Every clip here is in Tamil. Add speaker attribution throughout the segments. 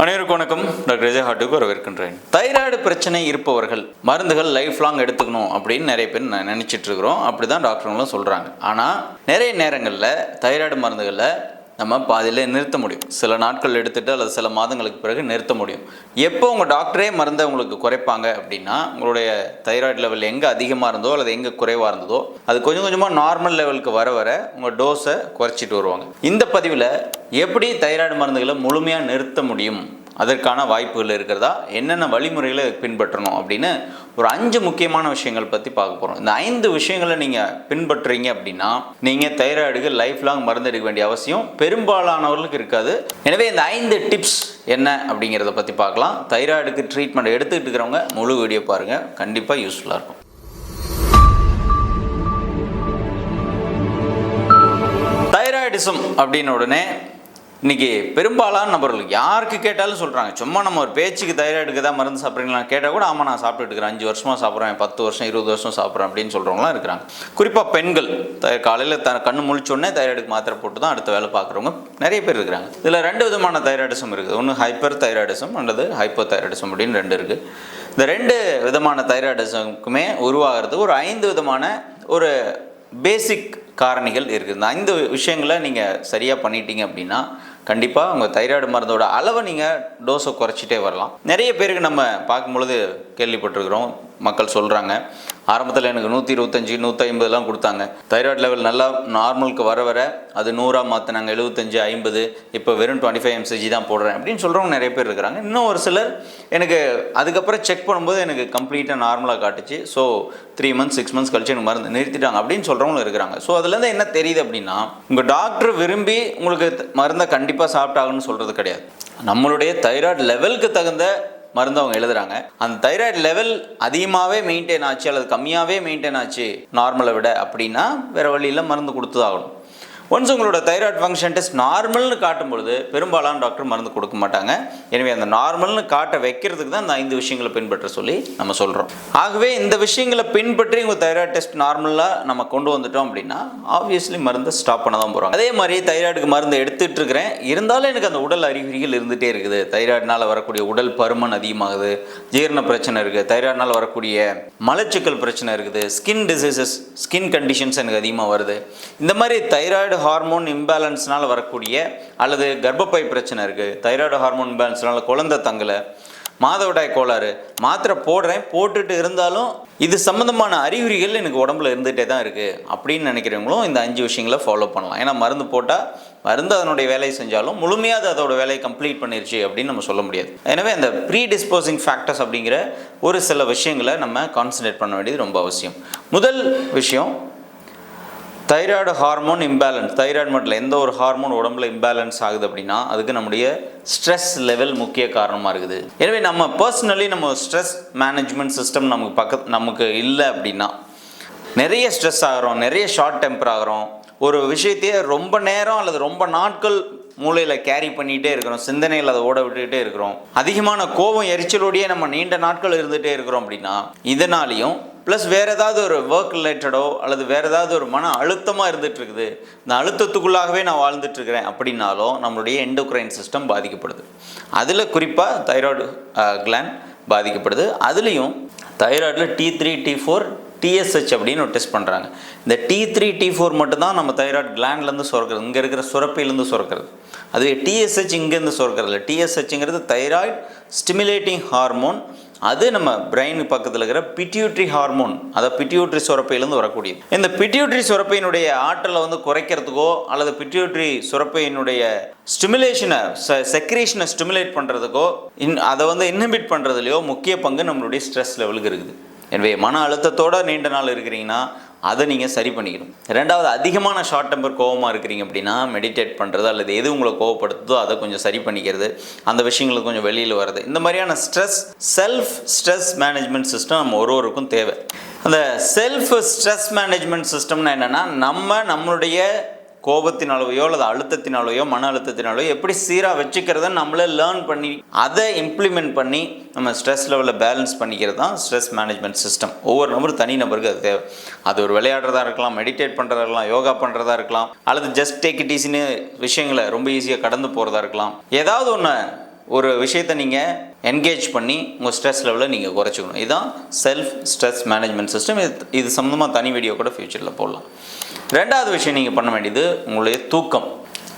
Speaker 1: அனைவருக்கும் வணக்கம். டாக்டர் விஜய் ஹாட்டுக்கு வரவேற்கின்றேன். தைராய்டு பிரச்சனை இருப்பவர்கள் மருந்துகள் லைஃப் லாங் எடுத்துக்கணும் அப்படின்னு நிறைய பேர் ந- நினைச்சிட்டு இருக்கிறோம். அப்படி தான் டாக்டருங்களும் சொல்கிறாங்க ஆனால் நிறைய நேரங்களில் தைராய்டு மருந்துகளில் நம்ம பாதியிலே நிறுத்த முடியும். சில நாட்கள் எடுத்துகிட்டு அல்லது சில மாதங்களுக்கு பிறகு நிறுத்த முடியும். எப்போ உங்கள் டாக்டரே மருந்தை உங்களுக்கு குறைப்பாங்க அப்படின்னா உங்களுடைய தைராய்டு லெவல் எங்கே அதிகமாக இருந்தோ அல்லது எங்கே குறைவாக இருந்ததோ அது கொஞ்சம் கொஞ்சமாக நார்மல் லெவலுக்கு வர வர உங்கள் டோஸை குறைச்சிட்டு வருவாங்க. இந்த பதிவில் எப்படி தைராய்டு மருந்துகளை முழுமையாக நிறுத்த முடியும்? அதற்கான வாய்ப்புகள் இருக்கிறதா? என்னென்ன வழிமுறைகளை பின்பற்றணும் அப்படின்னு ஒரு அஞ்சு முக்கியமான விஷயங்கள் பற்றி பார்க்க போகிறோம் இந்த ஐந்து விஷயங்களை நீங்கள் பின்பற்றுறீங்க அப்படின்னா நீங்கள் தைராய்டுக்கு லைஃப் லாங் மருந்து எடுக்க வேண்டிய அவசியம் பெரும்பாலானவர்களுக்கு இருக்காது. எனவே இந்த ஐந்து டிப்ஸ் என்ன அப்படிங்கிறத பற்றி பார்க்கலாம். தைராய்டுக்கு ட்ரீட்மெண்ட் எடுத்துக்கிட்டு இருக்கிறவங்க முழு வீடியோ பாருங்கள் கண்டிப்பாக யூஸ்ஃபுல்லாக இருக்கும். தைராய்டிசம் அப்படின்ன உடனே இன்னைக்கு பெரும்பாலான நபர்கள் யாருக்கு கேட்டாலும் சொல்கிறாங்க சும்மா நம்ம ஒரு பேச்சுக்கு தைராய்டுக்கு தான் மருந்து சாப்பிட்றீங்களா கேட்டால் கூட ஆமாம் நான் சாப்பிட்டுட்டு இருக்கிறேன். அஞ்சு வருஷமாக சாப்பிட்றேன் பத்து வருஷம் இருபது வருஷம் சாப்பிட்றேன் அப்படின்னு சொல்கிறவங்களாம் இருக்கிறாங்க. குறிப்பாக பெண்கள் த காலையில் த கண்ணு முழிச்சோடனே தைராய்டுக்கு மாத்திரை போட்டு தான் அடுத்த வேலை பார்க்குறவங்க நிறைய பேர் இருக்கிறாங்க. இதில் ரெண்டு விதமான தைராய்டிசம் இருக்குது. ஒன்று ஹைப்பர் தைராய்டிசம் அல்லது ஹைப்போ தைராய்டிசம் அப்படின்னு ரெண்டு இருக்குது இந்த ரெண்டு விதமான தைராய்டிசமுக்குமே உருவாகிறது ஒரு ஐந்து விதமான ஒரு பேசிக் காரணிகள் இருக்குது. இந்த ஐந்து விஷயங்களை நீங்கள் சரியாக பண்ணிட்டீங்க அப்படின்னா கண்டிப்பாக உங்கள் தைராய்டு மருந்தோட அளவை நீங்கள் டோஸை குறைச்சிட்டே வரலாம். நிறைய பேருக்கு நம்ம பார்க்கும்பொழுது கேள்விப்பட்டிருக்கிறோம். மக்கள் சொல்கிறாங்க ஆரம்பத்தில் எனக்கு நூற்றி இருபத்தஞ்சி நூற்றி ஐம்பதுலாம் கொடுத்தாங்க. தைராய்டு லெவல் நல்லா நார்மலுக்கு வர வர அது நூறாக மாற்றினாங்க எழுபத்தஞ்சி ஐம்பது. இப்போ வெறும் டுவெண்ட்டி ஃபைவ் எம்சிஜி தான் போடுறேன் அப்படின்னு சொல்கிறவங்க நிறைய பேர் இருக்கிறாங்க. இன்னும் ஒரு சிலர் எனக்கு அதுக்கப்புறம் செக் பண்ணும்போது எனக்கு கம்ப்ளீட்டாக நார்மலாக காட்டுச்சு. So three months six months கழிச்சு எனக்கு மருந்து நிறுத்திட்டாங்க அப்படின்னு சொல்கிறவங்களும் இருக்கிறாங்க. ஸோ அதுலேருந்து என்ன தெரியுது அப்படின்னா உங்கள் டாக்டர் விரும்பி உங்களுக்கு மருந்தை கண்டிப்பாக சாப்பிட்டாகணும்னு சொல்கிறது கிடையாது. நம்மளுடைய தைராய்டு லெவலுக்கு தகுந்த மருந்து அவங்க எழுதுறாங்க. அந்த தைராய்டு லெவல் அதிகமாகவே மெயின்டைன் ஆச்சு அல்லது கம்மியாகவே மெயின்டைன் ஆச்சு நார்மலை விட அப்படின்னா வேறு வழியில் மருந்து கொடுத்து ஆகணும். ஒன்ஸ் உங்களோட தைராய்டு ஃபங்க்ஷன் டெஸ்ட் நார்மல்னு காட்டும் பொழுது பெரும்பாலான டாக்டர் மருந்து கொடுக்க மாட்டாங்க. எனவே அந்த நார்மல்னு காட்ட வைக்கிறதுக்கு தான் இந்த ஐந்து விஷயங்களை பின்பற்ற சொல்லி நம்ம சொல்கிறோம் ஆகவே இந்த விஷயங்களை பின்பற்றி உங்கள் தைராய்டு டெஸ்ட் நார்மலாக நம்ம கொண்டு வந்துட்டோம் அப்படின்னா ஆப்வியஸ்லி மருந்தை ஸ்டாப் பண்ண தான் போகிறோம் அதே மாதிரி தைராய்டுக்கு மருந்து எடுத்துட்டு இருக்கிறேன் இருந்தாலும் எனக்கு அந்த உடல் அறிகுறிகள் இருந்துகிட்டே இருக்குது. தைராய்டினால் வரக்கூடிய உடல் பருமன் அதிகமாகுது. ஜீரண பிரச்சனை இருக்குது தைராய்டினால் வரக்கூடிய மலச்சிக்கல் பிரச்சனை இருக்குது. ஸ்கின் டிசீசஸ் ஸ்கின் கண்டிஷன்ஸ் எனக்கு அதிகமாக வருது. இந்த மாதிரி தைராய்டு ஹார்மோன் இம்பேலன்ஸ்னால் வரக்கூடிய அல்லது கர்ப்பப்பை பிரச்சனை இருக்குது தைராய்டு ஹார்மோன் இம்பேலன்ஸ்னால் குழந்தை தங்கலை. மாதவிடாய் கோளாறு. மாத்திரை போடுறேன் போட்டுட்டு இருந்தாலும் இது சம்மந்தமான அறிகுறிகள் எனக்கு உடம்புல இருந்துகிட்டே தான் இருக்குது அப்படின்னு நினைக்கிறவங்களும் இந்த அஞ்சு விஷயங்களை ஃபாலோ பண்ணலாம். ஏன்னா மருந்து போட்டால் மருந்து அதனுடைய வேலையை செஞ்சாலும் முழுமையாக அது அதோட வேலையை கம்ப்ளீட் பண்ணிருச்சு அப்படின்னு நம்ம சொல்ல முடியாது. எனவே அந்த ப்ரீ டிஸ்போசிங் ஃபேக்டர்ஸ் அப்படிங்கிற ஒரு சில விஷயங்களை நம்ம கான்சன்ட்ரேட் பண்ண வேண்டியது ரொம்ப அவசியம். முதல் விஷயம் தைராய்டு ஹார்மோன் இம்பேலன்ஸ் தைராய்டு மட்டும் எந்த ஒரு ஹார்மோன் உடம்புல இம்பேலன்ஸ் ஆகுது அப்படின்னா அதுக்கு நம்முடைய ஸ்ட்ரெஸ் லெவல் முக்கிய காரணமாக இருக்குது. எனவே நம்ம பர்சனலி நம்ம ஸ்ட்ரெஸ் மேனேஜ்மெண்ட் சிஸ்டம் நமக்கு பக்க நமக்கு இல்லை அப்படின்னா நிறைய ஸ்ட்ரெஸ் ஆகிறோம் நிறைய ஷார்ட் டெம்பர் ஆகிறோம். ஒரு விஷயத்தையே ரொம்ப நேரம் அல்லது ரொம்ப நாட்கள் மூளையில் கேரி பண்ணிகிட்டே இருக்கிறோம். சிந்தனையில் அதை ஓட விட்டுக்கிட்டே இருக்கிறோம். அதிகமான கோபம் எரிச்சலோடையே நம்ம நீண்ட நாட்கள் இருந்துகிட்டே இருக்கிறோம் அப்படின்னா இதனாலையும் ப்ளஸ் வேறு ஏதாவது ஒரு ஒர்க் ரிலேட்டடோ அல்லது வேறு ஏதாவது ஒரு மன அழுத்தமாக இருந்துகிட்ருக்குது இந்த அழுத்தத்துக்குள்ளாகவே நான் வாழ்ந்துட்டுருக்கிறேன் அப்படின்னாலும் நம்மளுடைய எண்டோக்ரைன் சிஸ்டம் பாதிக்கப்படுது. அதில் குறிப்பாக தைராய்டு கிளான் பாதிக்கப்படுது. அதுலேயும் தைராய்டில் T three T four TSH அப்படின்னு ஒரு டெஸ்ட் பண்ணுறாங்க இந்த டி த்ரீ டி ஃபோர் மட்டும்தான் நம்ம தைராய்டு கிளாண்ட்லேருந்து சுரக்கிறது. இங்கே இருக்கிற சுரப்பிலேருந்து சுரக்கிறது. அதுவே டிஎஸ்ஹெச் இங்கேருந்து சுரக்கிறது இல்லை டிஎஸ்ஹெச்ங்கிறது தைராய்டு ஸ்டிமுலேட்டிங் ஹார்மோன் அது நம்ம பிரெயின் பக்கத்தில் இருக்கிற பிட்யூட்ரி ஹார்மோன் அதை பிட்யூட்ரி சுரப்பையிலேருந்து வரக்கூடியது. இந்த பிட்யூட்ரி சுரப்பையினுடைய ஆற்றலை வந்து குறைக்கிறதுக்கோ அல்லது பிட்யூட்ரி சுரப்பையினுடைய ஸ்டிமுலேஷனை செக்ரேஷனை ஸ்டிமுலேட் பண்ணுறதுக்கோ இன் அதை வந்து இன்ஹிபிட் பண்ணுறதுலையோ முக்கிய பங்கு நம்மளுடைய ஸ்ட்ரெஸ் லெவலுக்கு இருக்குது. எனவே மன அழுத்தத்தோட நீண்ட நாள் இருக்கிறீங்கன்னா அதை நீங்கள் சரி பண்ணிக்கணும். ரெண்டாவது அதிகமான ஷார்ட் டெம்பர் கோவமாக இருக்கிறீங்க அப்படின்னா மெடிடேட் பண்ணுறது அல்லது எது உங்களை கோவப்படுத்துதோ அதை கொஞ்சம் சரி பண்ணிக்கிறது. அந்த விஷயங்களுக்கு கொஞ்சம் வெளியில் வர்றது. இந்த மாதிரியான stress self stress management system நம்ம ஒரு ஒருவருக்கும் தேவை. அந்த செல்ஃப் ஸ்ட்ரெஸ் மேனேஜ்மெண்ட் சிஸ்டம்னா என்னென்னா நம்ம நம்மளுடைய கோபத்தினாலேயோ அல்லது அழுத்தத்தினாலேயோ மன அழுத்தத்தினாலேயோ எப்படி சீராக வச்சுக்கிறத நம்மளே லேர்ன் பண்ணி அதை இம்ப்ளிமெண்ட் பண்ணி நம்ம ஸ்ட்ரெஸ் லெவலில் பேலன்ஸ் பண்ணிக்கிறது தான் ஸ்ட்ரெஸ் மேனேஜ்மெண்ட் சிஸ்டம் ஒவ்வொரு நபரும் தனி நபருக்கு அது தேவை. அது ஒரு விளையாடுறதா இருக்கலாம் மெடிடேட் பண்ணுறதா இருக்கலாம் யோகா பண்ணுறதா இருக்கலாம் அல்லது ஜஸ்ட் டேக் இட் ஈஸின்னு விஷயங்களை ரொம்ப ஈஸியாக கடந்து போகிறதா இருக்கலாம். ஏதாவது ஒன்று ஒரு விஷயத்தை நீங்கள் என்கேஜ் பண்ணி உங்கள் ஸ்ட்ரெஸ் லெவலை நீங்கள் குறைச்சிக்கணும். இதுதான் செல்ஃப் ஸ்ட்ரெஸ் மேனேஜ்மெண்ட் சிஸ்டம் இது இது சம்மந்தமாக தனி வீடியோ கூட ஃப்யூச்சரில் போடலாம். ரெண்டாவது விஷயம் நீங்கள் பண்ண வேண்டியது உங்களுடைய தூக்கம்.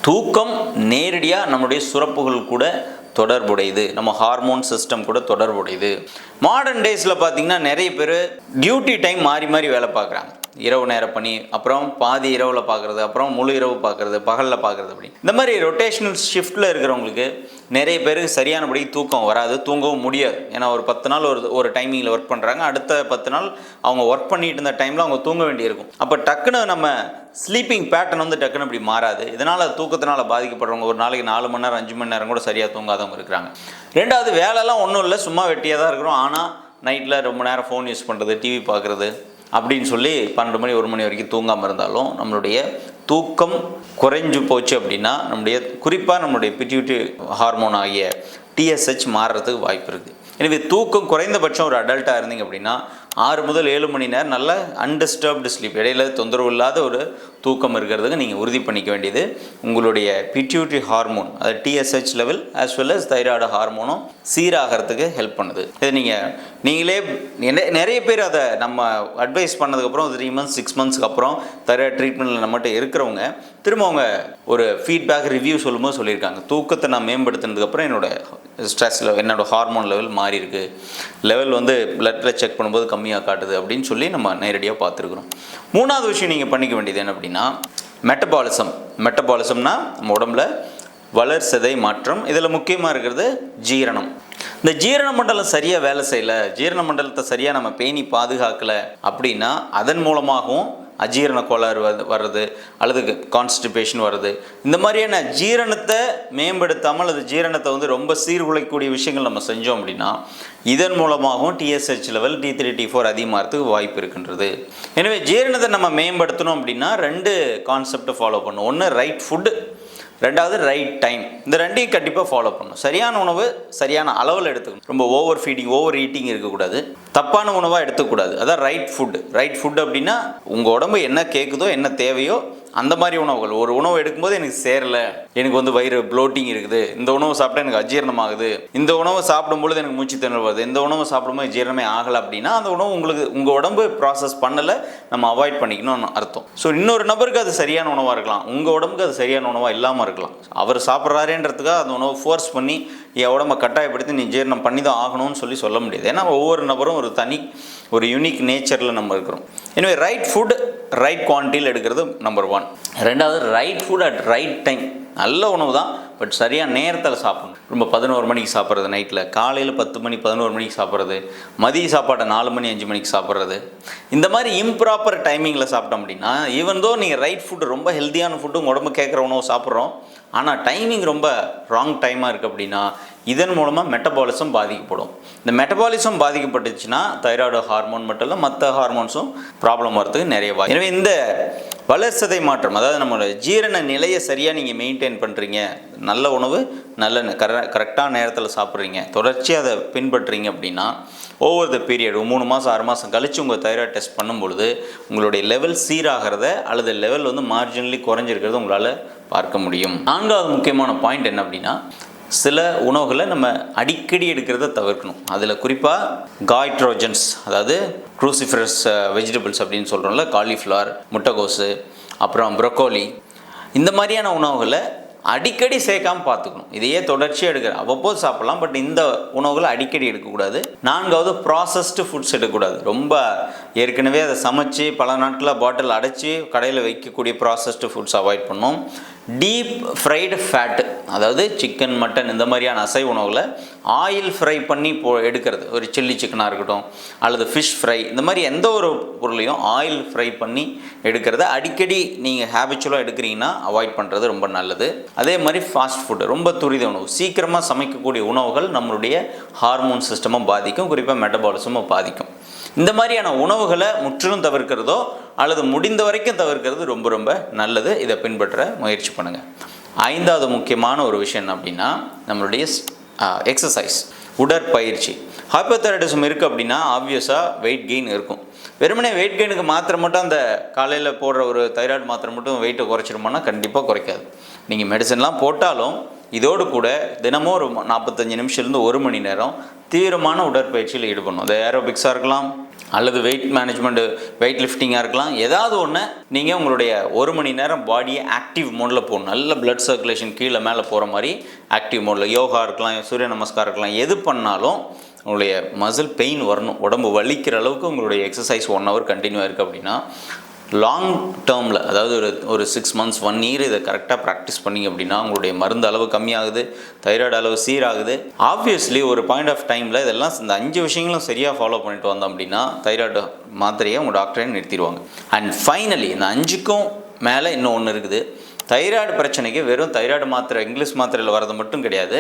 Speaker 1: தூக்கம் நேரடியாக நம்மளுடைய சுரப்புகள் கூட தொடர்புடையது. நம்ம ஹார்மோன் சிஸ்டம் கூட தொடர்புடையது. மாடர்ன் டேஸில் பார்த்தீங்கன்னா நிறைய பேர் டியூட்டி டைம் மாறி மாறி வேலை பார்க்குறாங்க. இரவு நேர பணி அப்புறம் பாதி இரவில் பார்க்குறது அப்புறம் முழு இரவு பார்க்குறது பகலில் பார்க்குறது அப்படி. இந்த மாதிரி ரொட்டேஷனல் ஷிஃப்ட்டில் இருக்கிறவங்களுக்கு நிறைய பேருக்கு சரியானபடி தூக்கம் வராது தூங்கவும் முடியாது. ஏன்னா ஒரு பத்து நாள் ஒரு ஒரு டைமிங்கில் ஒர்க் பண்ணுறாங்க அடுத்த பத்து நாள் அவங்க ஒர்க் பண்ணிட்டு இருந்த டைமில் அவங்க தூங்க வேண்டியிருக்கும். அப்போ டக்குன்னு நம்ம ஸ்லீப்பிங் பேட்டர்ன் வந்து டக்குன்னு இப்படி மாறாது. இதனால் தூக்கத்தினால் பாதிக்கப்படுறவங்க ஒரு நாளைக்கு நாலு மணி நேரம் அஞ்சு மணி நேரம் கூட சரியாக தூங்காதவங்க இருக்கிறாங்க. ரெண்டாவது வேலைலாம் ஒன்றும் இல்லை சும்மா வெட்டியாக தான் இருக்கிறோம். ஆனால் நைட்டில் ரொம்ப நேரம் ஃபோன் யூஸ் பண்ணுறது டிவி பார்க்குறது அப்படின்னு சொல்லி பன்னெண்டு மணி ஒரு மணி வரைக்கும் தூங்காமல் இருந்தாலும் நம்மளுடைய தூக்கம் குறைஞ்சு போச்சு அப்படின்னா நம்முடைய குறிப்பாக நம்மளுடைய பிட்யூட்டி ஹார்மோன் ஆகிய டிஎஸ்ஹெச் மாறுறதுக்கு வாய்ப்பு இருக்குது எனவே தூக்கம் குறைந்தபட்சம் ஒரு அடல்ட்டாக இருந்தீங்க அப்படின்னா ஆறு முதல் ஏழு மணி நேரம் நல்ல அன்டிஸ்டர்ப்டு ஸ்லீப் இடையில தொந்தரவு இல்லாத ஒரு தூக்கம் இருக்கிறதுக்கு நீங்கள் உறுதி பண்ணிக்க வேண்டியது உங்களுடைய பிட்யூட்ரி ஹார்மோன் அது TSH level as well as thyroid ஹார்மோனும் சீராகிறதுக்கு ஹெல்ப் பண்ணுது. இதை நீங்கள் நீங்களே நிறைய பேர் அதை நம்ம அட்வைஸ் பண்ணதுக்கப்புறம் த்ரீ மந்த்ஸ் சிக்ஸ் மந்த்ஸ்க்கு அப்புறம் தைராய்டு ட்ரீட்மெண்ட்டில் நம்மகிட்ட இருக்கிறவங்க திரும்ப அவங்க ஒரு ஃபீட்பேக் ரிவ்யூ சொல்லும்போது சொல்லியிருக்காங்க. தூக்கத்தை நான் மேம்படுத்தினதுக்கப்புறம் என்னோடய ஸ்ட்ரெஸ் லெவல் என்னோட ஹார்மோன் லெவல் மாறி இருக்கு லெவல் வந்து பிளட்டில் செக் பண்ணும்போது கம்மியாக காட்டுது அப்படின்னு சொல்லி நம்ம நேரடியாக பார்த்துருக்குறோம். மூணாவது விஷயம் நீங்கள் பண்ணிக்க வேண்டியது என்ன அப்படின்னா மெட்டபாலிசம் மெட்டபாலிசம்னா நம்ம உடம்புல வளர்சதை மாற்றம். இதில் முக்கியமாக இருக்கிறது ஜீரணம். இந்த ஜீரண மண்டலம் சரியாக வேலை செய்யலை ஜீரண மண்டலத்தை சரியாக நம்ம பேணி பாதுகாக்கலை அப்படின்னா அதன் மூலமாகவும் அஜீரண கோளாறு வர்றது அல்லது கான்ஸ்டிபேஷன் வர்றது. இந்த மாதிரியான ஜீரணத்தை மேம்படுத்தாமல் அது ஜீரணத்தை வந்து ரொம்ப சீர்குலைக்கூடிய விஷயங்கள் நம்ம செஞ்சோம் அப்படின்னா இதன் மூலமாகவும் TSH level T three T four அதிகமாகிறதுக்கு வாய்ப்பு இருக்கின்றது. எனவே ஜீரணத்தை நம்ம மேம்படுத்தணும் அப்படின்னா ரெண்டு கான்செப்டை ஃபாலோ பண்ணணும் ஒன்று ரைட் ஃபுட்டு ரெண்டாவது ரைட் டைம் இந்த ரெண்டையும் கண்டிப்பாக ஃபாலோ பண்ணணும். சரியான உணவு சரியான அளவில் எடுத்துக்கணும். ரொம்ப ஓவர் ஃபீடிங் ஓவர் ஈட்டிங் இருக்கக்கூடாது. தப்பான உணவாக எடுத்துக்கூடாது அதான் ரைட் ஃபுட் ரைட் ஃபுட் அப்படின்னா உங்கள் உடம்பு என்ன கேட்குதோ என்ன தேவையோ அந்த மாதிரி உணவுகள். ஒரு உணவு எடுக்கும்போது எனக்கு சேரலை. எனக்கு வந்து வயிறு ப்ளோட்டிங் இருக்குது. இந்த உணவு சாப்பிட்டா எனக்கு அஜீரணமாகுது. இந்த உணவை சாப்பிடும் பொழுது எனக்கு மூச்சு திணறல் வருது. இந்த உணவு சாப்பிடும்போது ஜீரணமே ஆகலை அப்படின்னா அந்த உணவு உங்களுக்கு உங்கள் உடம்பு ப்ராசஸ் பண்ணலை. நம்ம அவாய்ட் பண்ணிக்கணும்னு அர்த்தம். ஸோ இன்னொரு நபருக்கு அது சரியான உணவாக இருக்கலாம். உங்கள் உடம்புக்கு அது சரியான உணவாக இல்லாமல் இருக்கலாம். அவர் சாப்பிட்றாருன்றதுக்காக அந்த உணவை ஃபோர்ஸ் பண்ணி என் உடம்ப கட்டாயப்படுத்தி நீ ஜீரணம் பண்ணி தான் ஆகணும்னு சொல்லி சொல்ல முடியாது. ஏன்னா ஒவ்வொரு நபரும் ஒரு தனி ஒரு யூனிக் நேச்சரில் நம்ம இருக்கிறோம். எனவே ரைட் ஃபுட் ரைட் குவான்டிட்டியில் எடுக்கிறது நம்பர் ஒன் ரெண்டாவது right food at right time நல்ல உணவு தான் பட் சரியாக நேரத்தில் சாப்பிடணும். ரொம்ப பதினோரு மணிக்கு சாப்பிட்றது நைட்டில் காலையில் பத்து மணி பதினோரு மணிக்கு சாப்பிட்றது. மதிய சாப்பாட்டை நாலு மணி அஞ்சு மணிக்கு சாப்பிட்றது. இந்த மாதிரி இம்ப்ராப்பர் டைமிங்கில் சாப்பிட்டோம் அப்படின்னா ஈவன் தோ நீங்கள் ரைட் ஃபுட்டு ரொம்ப ஹெல்த்தியான ஃபுட்டும் உடம்பு கேட்குற உணவு சாப்பிட்றோம் ஆனால் டைமிங் ரொம்ப ராங் டைமாக இருக்குது அப்படின்னா இதன் மூலமாக மெட்டபாலிசம் பாதிக்கப்படும். இந்த மெட்டபாலிசம் பாதிக்கப்பட்டுச்சுன்னா தைராய்டு ஹார்மோன் மட்டும் இல்லை மற்ற ஹார்மோன்ஸும் ப்ராப்ளம் வரதுக்கு நிறைய வாய்ப்பு. எனவே இந்த வளர்சதை மாற்றம். அதாவது நம்மளோட ஜீரண நிலையை சரியாக நீங்கள் மெயின்டைன் பண்ணுறீங்க நல்ல உணவு நல்ல கர கரெக்டான நேரத்தில் சாப்பிட்றீங்க. தொடர்ச்சியாக அதை பின்பற்றுறீங்க அப்படின்னா ஓவர் த பீரியட் மூணு மாதம் ஆறு மாதம் கழித்து உங்கள் தைராய்டு டெஸ்ட் பண்ணும்பொழுது உங்களுடைய லெவல் சீராகிறத அல்லது லெவல் வந்து மார்ஜினலி குறைஞ்சிருக்கிறத உங்களால் பார்க்க முடியும். நான்காவது முக்கியமான பாயிண்ட் என்ன அப்படின்னா சில உணவுகளை நம்ம அடிக்கடி எடுக்கிறத தவிர்க்கணும். அதில் குறிப்பாக காய்ட்ரோஜன்ஸ் அதாவது க்ரூசிஃபரஸ் வெஜிடபிள்ஸ் அப்படின்னு சொல்கிறோம்ல காலிஃப்ளவர் முட்டைகோஸு அப்புறம் ப்ரொக்கோலி இந்த மாதிரியான உணவுகளை அடிக்கடி சேர்க்காம பார்த்துக்கணும். இதையே தொடர்ச்சியாக எடுக்கிற அவ்வப்போது சாப்பிடலாம். பட் இந்த உணவுகளை அடிக்கடி எடுக்கக்கூடாது. நான்காவது ப்ராசஸ்டு ஃபுட்ஸ் எடுக்கக்கூடாது. ரொம்ப ஏற்கனவே அதை சமைச்சு பல நாட்களில் பாட்டில் அடைச்சி கடையில் வைக்கக்கூடிய ப்ராசஸ்டு ஃபுட்ஸ் அவாய்ட் பண்ணும். டீப் ஃப்ரைடு ஃபேட்டு அதாவது சிக்கன் மட்டன் இந்த மாதிரியான அசைவ உணவுகளை ஆயில் ஃப்ரை பண்ணி போ எடுக்கிறது. ஒரு சில்லி சிக்கனாக இருக்கட்டும் அல்லது ஃபிஷ் ஃப்ரை இந்த மாதிரி எந்த ஒரு பொருளையும் ஆயில் ஃப்ரை பண்ணி எடுக்கிறத அடிக்கடி நீங்கள் ஹேபிச்சுவலாக எடுக்கிறீங்கன்னா அவாய்ட் பண்ணுறது ரொம்ப நல்லது. அதே மாதிரி ஃபாஸ்ட் ஃபுட்டு ரொம்ப துரித உணவு. சீக்கிரமாக சமைக்கக்கூடிய உணவுகள் நம்மளுடைய ஹார்மோன் சிஸ்டமும் பாதிக்கும் குறிப்பாக மெட்டபாலிசமும் பாதிக்கும். இந்த மாதிரியான உணவுகளை முற்றிலும் தவிர்க்கிறதோ அல்லது முடிந்த வரைக்கும் தவிர்க்கிறது ரொம்ப ரொம்ப நல்லது. இதை பின்பற்ற முயற்சி பண்ணுங்கள் ஐந்தாவது முக்கியமான ஒரு விஷயம் என்ன அப்படின்னா நம்மளுடைய எக்ஸசைஸ் உடற்பயிற்சி. ஹைப்போதைரடிசம் இருக்குது அப்படின்னா ஆப்வியஸாக வெயிட் கெயின் இருக்கும். வெறுமனே வெயிட் கெயினுக்கு மாத்திரை மட்டும் அந்த காலையில் போடுற ஒரு தைராய்டு மாத்திரை மட்டும் வெயிட்டை குறைச்சிருமோன்னா கண்டிப்பாக குறைக்காது. நீங்கள் மெடிசன்லாம் போட்டாலும் இதோடு கூட தினமும் ஒரு நாற்பத்தஞ்சு நிமிஷம்லேருந்து ஒரு மணி நேரம் தீவிரமான உடற்பயிற்சியில் ஈடுபடணும். அது ஏரோபிக்ஸாக இருக்கலாம் அல்லது வெயிட் மேனேஜ்மெண்ட்டு வெயிட் லிஃப்டிங்காக இருக்கலாம். ஏதாவது ஒன்று நீங்கள் உங்களுடைய ஒரு மணி நேரம் பாடியை ஆக்டிவ் மோடில் போகணும் நல்ல பிளட் சர்க்குலேஷன் கீழே மேலே போகிற மாதிரி ஆக்டிவ் மோடில் யோகா இருக்கலாம் சூரிய நமஸ்காரம் இருக்கலாம் எது பண்ணாலும் உங்களுடைய மசில் பெயின் வரணும். உடம்பு வலிக்கிற அளவுக்கு உங்களுடைய எக்ஸசைஸ் ஒன் ஹவர் கண்டினியூ இருக்குது அப்படின்னா லாங் டேர்மில் அதாவது ஒரு ஒரு சிக்ஸ் மந்த்ஸ் ஒன் இயர் இதை கரெக்டாக ப்ராக்டிஸ் பண்ணிங்க அப்படின்னா உங்களுடைய மருந்து அளவு கம்மியாகுது தைராய்டு அளவு சீராகுது. ஆப்வியஸ்லி ஒரு பாயிண்ட் ஆஃப் டைமில் இதெல்லாம் இந்த அஞ்சு விஷயங்களும் சரியாக ஃபாலோ பண்ணிட்டு வந்தோம் அப்படின்னா தைராய்டு மாத்திரையை உங்கள் டாக்டரே நிறுத்திடுவாங்க. அண்ட் ஃபைனலி இந்த அஞ்சுக்கும் மேலே இன்னும் ஒன்று இருக்குது. தைராய்டு பிரச்சனைக்கு வெறும் தைராய்டு மாத்திரை இங்கிலீஷ் மாத்திரையில் வரது மட்டும் கிடையாது.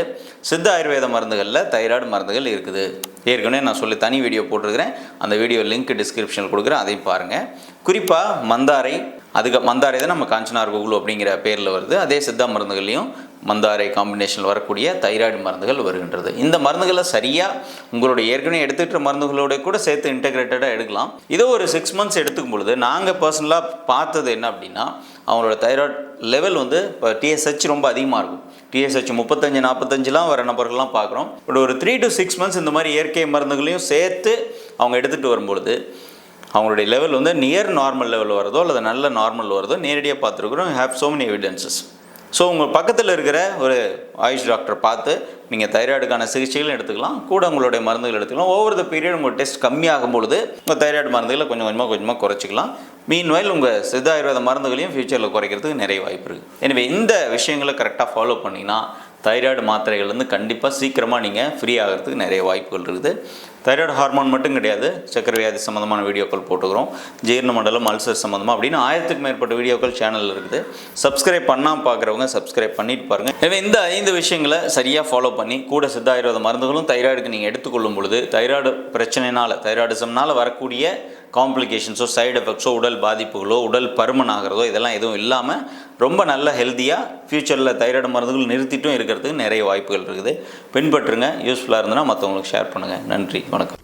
Speaker 1: சித்த ஆயுர்வேத மருந்துகளில் தைராய்டு மருந்துகள் இருக்குது. ஏற்கனவே நான் சொல்லி தனி வீடியோ போட்டிருக்கிறேன். அந்த வீடியோ லிங்க் டிஸ்கிரிப்ஷனில் கொடுக்குறேன். அதையும் பாருங்கள் குறிப்பாக மந்தாரை அதுக்கு மந்தாரை தான் நம்ம காஞ்சனார் குகுலு அப்படிங்கிற பேரில் வருது. அதே சித்தா மருந்துகள்லையும் மந்தாரை காம்பினேஷனில் வரக்கூடிய தைராய்டு மருந்துகள் வருகின்றது. இந்த மருந்துகளை சரியாக உங்களுடைய ஏற்கனவே எடுத்துக்கிட்ட மருந்துகளோட கூட சேர்த்து இன்டெகிரேட்டடாக எடுக்கலாம். இதோ ஒரு சிக்ஸ் மந்த்ஸ் எடுத்துக்கும் பொழுது நாங்கள் பர்சனலாக பார்த்தது என்ன அப்படின்னா அவங்களோட தைராய்டு லெவல் வந்து இப்போ டிஎஸ்ஹெச் ரொம்ப அதிகமாக இருக்கும். டிஎஸ்ஹெச் முப்பத்தஞ்சு நாற்பத்தஞ்சுலாம் வர நபர்கள்லாம் பார்க்குறோம். பட் ஒரு த்ரீ டு சிக்ஸ் மந்த்ஸ் இந்த மாதிரி இயற்கை மருந்துகளையும் சேர்த்து அவங்க எடுத்துகிட்டு வரும்பொழுது அவங்களுடைய லெவல் வந்து நியர் நார்மல் லெவல் வரதோ அல்லது நல்ல நார்மல் வருதோ நேரடியாக பார்த்துருக்குறோம். Have so many evidences so உங்கள் பக்கத்தில் இருக்கிற ஒரு ஆயுஷ் டாக்டர் பார்த்து நீங்கள் தைராய்டுக்கான சிகிச்சைகளும் எடுத்துக்கலாம் கூட உங்களுடைய மருந்துகள் எடுத்துக்கலாம். ஒவ்வொரு த பீரியட் உங்கள் டெஸ்ட் கம்மியாகும் பொழுது உங்கள் தைராய்டு மருந்துகளை கொஞ்சம் கொஞ்சமாக கொஞ்சமாக குறைச்சிக்கலாம். மீன்வயல் உங்கள் சித்த ஆயுர்வேத மருந்துகளையும் ஃபியூச்சரில் குறைக்கிறதுக்கு நிறைய வாய்ப்பு இருக்குது எனவே இந்த விஷயங்களை கரெக்டாக ஃபாலோ பண்ணிங்கன்னா தைராய்டு மாத்திரைகள்லேருந்து கண்டிப்பாக சீக்கிரமாக நீங்கள் ஃப்ரீ ஆகிறதுக்கு நிறைய வாய்ப்புகள் இருக்குது. தைராய்டு ஹார்மோன் மட்டும் கிடையாது. சக்கரை வியாதி சம்மந்தமான வீடியோக்கள் போட்டுக்கிறோம். ஜீரண மண்டலம் அல்சர் சம்மந்தமாக அப்படின்னு ஆயிரத்துக்கு மேற்பட்ட வீடியோக்கள் சேனலில் இருக்குது. சப்ஸ்கிரைப் பண்ணாமல் பார்க்குறவங்க சப்ஸ்கிரைப் பண்ணிட்டு பாருங்கள் எனவே இந்த ஐந்து விஷயங்களை சரியாக ஃபாலோ பண்ணி கூட சித்த ஆயுர்வேத மருந்துகளும் தைராய்டுக்கு நீங்கள் எடுத்துக்கொள்ளும் பொழுது தைராய்டு பிரச்சனைனால தைராய்டிசம்னால வரக்கூடிய காம்ப்ளிகேஷன்ஸோ சைடு எஃபெக்ட்ஸோ உடல் பாதிப்புகளோ உடல் பருமன் ஆகிறதோ இதெல்லாம் எதுவும் இல்லாமல் ரொம்ப நல்ல ஹெல்த்தியாக ஃப்யூச்சரில் தைராய்டு மருந்துகள் நிறுத்திட்டும் இருக்கிறதுக்கு நிறைய வாய்ப்புகள் இருக்குது. பின்பற்றுங்க யூஸ்ஃபுல்லாக இருந்ததுன்னா மற்றவங்களுக்கு ஷேர் பண்ணுங்கள் நன்றி வணக்கம்.